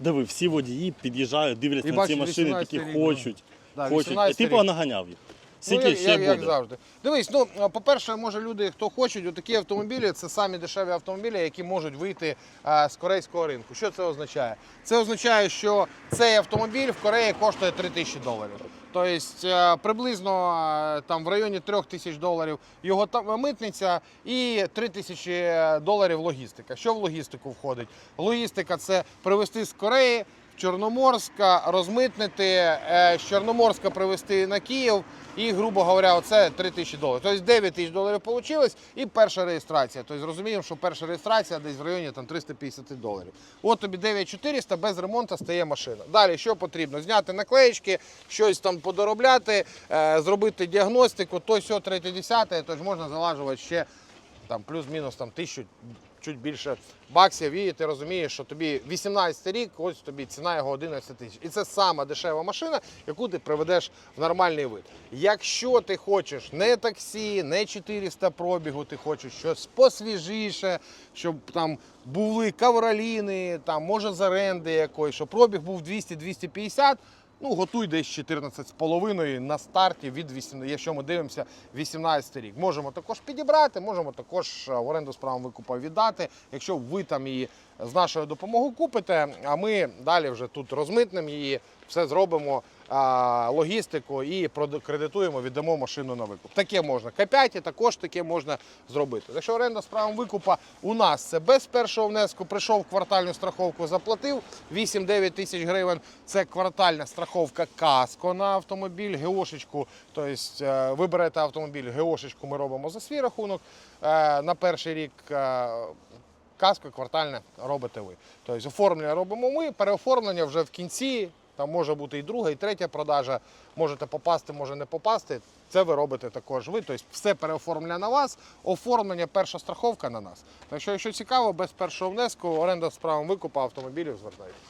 Диви, всі водії під'їжджають, дивляться І на ці машини, 18-й рік, ну. хочуть. Да, хочуть. 18-й ти рік. понаганяв їх. Скільки ну, як, ще як, буде? як завжди. Дивись, ну по-перше, може люди, хто хочуть, отакі автомобілі це самі дешеві автомобілі, які можуть вийти а, з корейського ринку. Що це означає? Це означає, що цей автомобіль в Кореї коштує 3 тисячі доларів. Тобто е, приблизно е, там в районі 3 тисяч доларів його митниця і 3 тисячі доларів логістика. Що в логістику входить? Логістика це привезти з Кореї. Чорноморська розмитнити, е, з Чорноморська привезти на Київ і, грубо говоря, оце 3 тисячі доларів. Тобто 9 тисяч доларів вийшло і перша реєстрація. Тобто розуміємо, що перша реєстрація десь в районі там, 350 доларів. От тобі 9400, без ремонту стає машина. Далі що потрібно? Зняти наклеїчки, щось там подоробляти, е, зробити діагностику, то сьо, третє, десяте, тож можна залажувати ще там плюс-мінус там тисячу, чуть більше баксів, і ти розумієш, що тобі 18 рік, ось тобі ціна його 11 тисяч. І це сама дешева машина, яку ти приведеш в нормальний вид. Якщо ти хочеш не таксі, не 400 пробігу, ти хочеш щось посвіжіше, щоб там були кавроліни, там може з оренди якоїсь, щоб пробіг був 200-250. Ну, готуй десь 14,5 на старті від 8, якщо ми дивимося 18 рік. Можемо також підібрати, можемо також е, в оренду з правом викупа віддати. Якщо ви там її з нашою допомогою купите, а ми далі вже тут розмитнемо її, все зробимо логістику і кредитуємо, віддамо машину на викуп. Таке можна. К5 також таке можна зробити. Якщо оренда з правом викупа у нас це без першого внеску, прийшов квартальну страховку, заплатив 8-9 тисяч гривень. Це квартальна страховка каско на автомобіль, ГОшечку. Тобто ви автомобіль, ГОшечку ми робимо за свій рахунок. Е, На перший рік е, каско квартальне робите ви. Тобто оформлення робимо ми, переоформлення вже в кінці. Там може бути і друга, і третя продажа. Можете попасти, може не попасти. Це ви робите також ви. Тобто все переоформлення на вас, оформлення, перша страховка на нас. Так що, якщо цікаво, без першого внеску, оренда з правом викупу автомобілів звертайтеся.